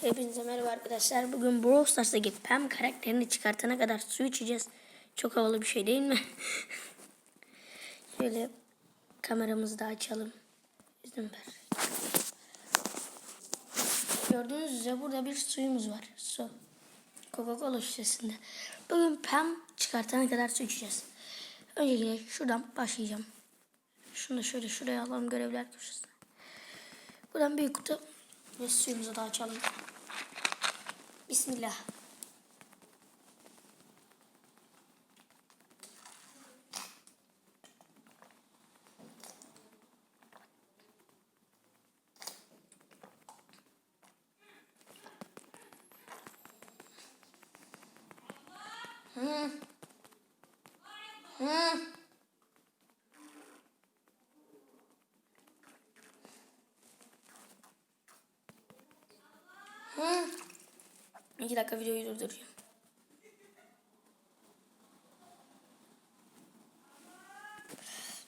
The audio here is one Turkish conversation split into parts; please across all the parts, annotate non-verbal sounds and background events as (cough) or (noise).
Hepinize merhaba arkadaşlar. Bugün Brawl Stars'taki Pam karakterini çıkartana kadar su içeceğiz. Çok havalı bir şey değil mi? (laughs) Şöyle kameramızı da açalım. İzin ver. Gördüğünüz üzere burada bir suyumuz var. Su. Coca-Cola şişesinde. Bugün Pam çıkartana kadar su içeceğiz. Öncelikle şuradan başlayacağım. Şunu da şöyle şuraya alalım görevler köşesine. Buradan bir kutu ve suyumuzu da açalım. Bismillah. Hı. Hı. Hı. İki dakika videoyu durdurayım.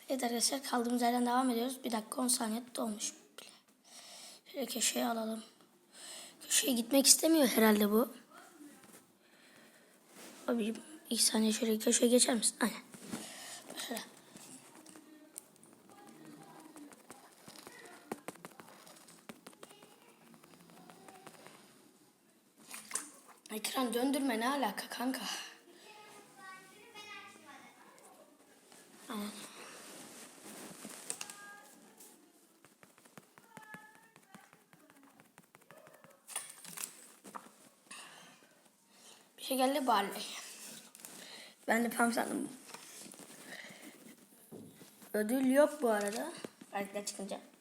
Evet arkadaşlar kaldığımız yerden devam ediyoruz. Bir dakika 10 saniye dolmuş bile. Şöyle köşeye alalım. Köşeye gitmek istemiyor herhalde bu. Abi iki saniye şöyle köşeye geçer misin? Aynen. Şöyle. Ekran döndürme ne alaka kanka? Aynen. Bir şey geldi Barley. Ben de Pam sandım. Ödül yok bu arada. Belki çıkınca.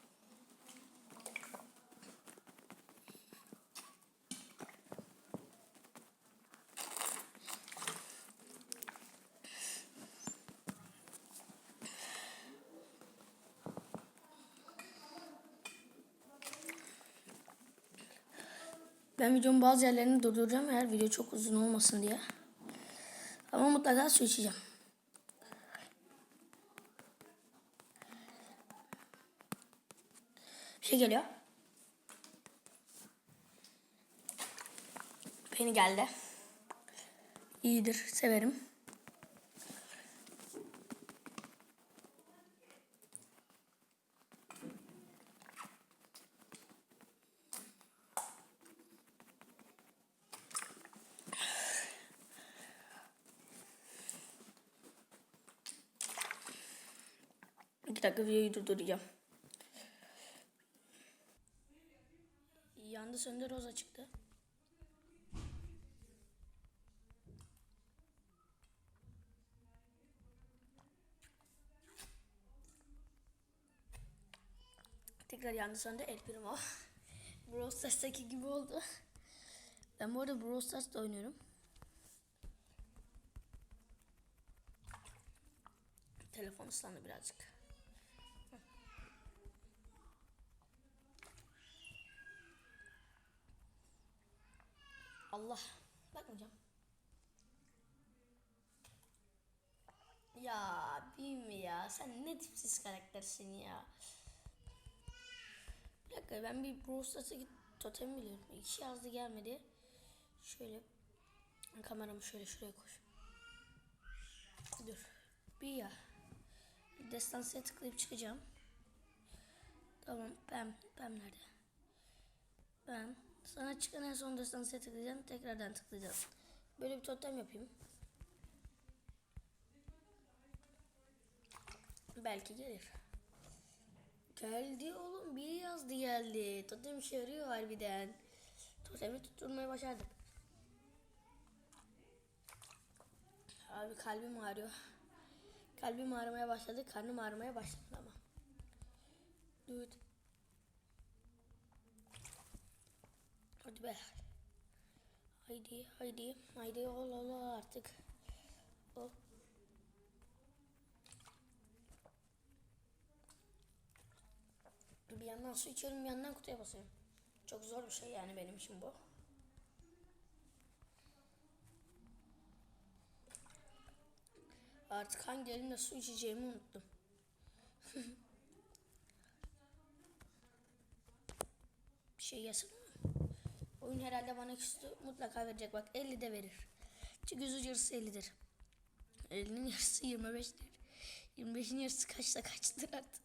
Ben videonun bazı yerlerini durduracağım eğer video çok uzun olmasın diye. Ama mutlaka su içeceğim. Bir şey geliyor. Beni geldi. İyidir, severim. İki dakika videoyu durduracağım. Yandı söndü roza çıktı. Tekrar yandı söndü El Primo. (laughs) Brawl Stars'taki gibi oldu. Ben bu arada Brawl Stars'ta oynuyorum. Telefon ıslandı birazcık. Allah. Bakmayacağım. Ya Bim ya sen ne tipsiz karaktersin ya. Bir dakika ben bir Brawl Stars'a totem biliyorum. İki yazdı gelmedi. Şöyle kameramı şöyle şuraya koy. Dur. Bir ya. Destansıya tıklayıp çıkacağım. Tamam ben ben nerede? Ben sana çıkan en son destansıya tıklayacağım. Tekrardan tıklayacağım. Böyle bir totem yapayım. Belki gelir. Geldi oğlum. Biri yazdı geldi. Totem işe yarıyor harbiden. Totemi tutturmayı başardık. Abi kalbim ağrıyor. Kalbim ağrımaya başladı. Karnım ağrımaya başladı ama. Dude. Hadi be. Haydi haydi. Haydi ol ol ol artık. Ol. Bir yandan su içiyorum bir yandan kutuya basıyorum. Çok zor bir şey yani benim için bu. Artık hangi elimle su içeceğimi unuttum. (laughs) bir şey yasın? Oyun herhalde bana küstü. Mutlaka verecek bak 50 de verir. Çünkü yüzü yarısı 50'dir. 50'nin yarısı 25'tir. 25'in yarısı kaçta kaçtır artık.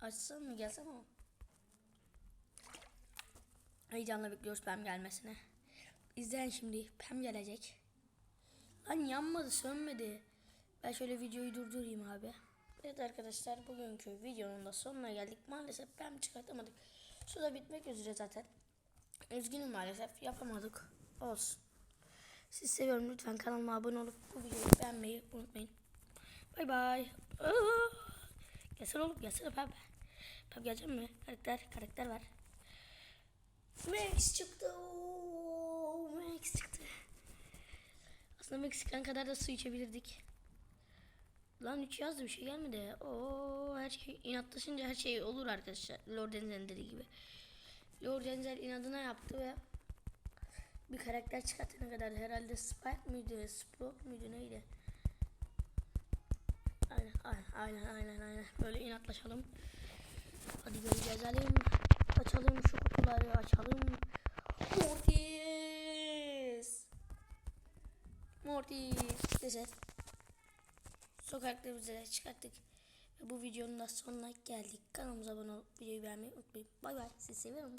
Açsam mı gelsem ama. Heyecanla bekliyoruz Pem gelmesine. İzleyin şimdi. Pem gelecek. Lan yanmadı sönmedi. Ben şöyle videoyu durdurayım abi. Evet arkadaşlar bugünkü videonun da sonuna geldik. Maalesef Pem çıkartamadık. Su da bitmek üzere zaten. Üzgünüm maalesef yapamadık. Olsun. Siz seviyorum lütfen kanalıma abone olup bu videoyu beğenmeyi unutmayın. Bay bay. Gelsene oğlum gelsene Pem. Pem gelecek mi? Karakter karakter var. Max çıktı. Max çıktı. Aslında Meksikan kadar da su içebilirdik. Lan 3 yazdı bir şey gelmedi. Oo her şey inatlaşınca her şey olur arkadaşlar. Lord Denzel'in dediği gibi. Lord Denzel inadına yaptı ve bir karakter çıkartana kadar herhalde Spike mıydı, Sprout muydu neydi? Aynen, aynen, aynen, aynen. Böyle inatlaşalım. Hadi gel gezelim. Açalım şu kutuları açalım. Mortis. Mortis. Neyse. Sokaklarımızı da çıkarttık. Ve bu videonun da sonuna geldik. Kanalımıza abone olup videoyu beğenmeyi unutmayın. Bay bay. Sizi seviyorum.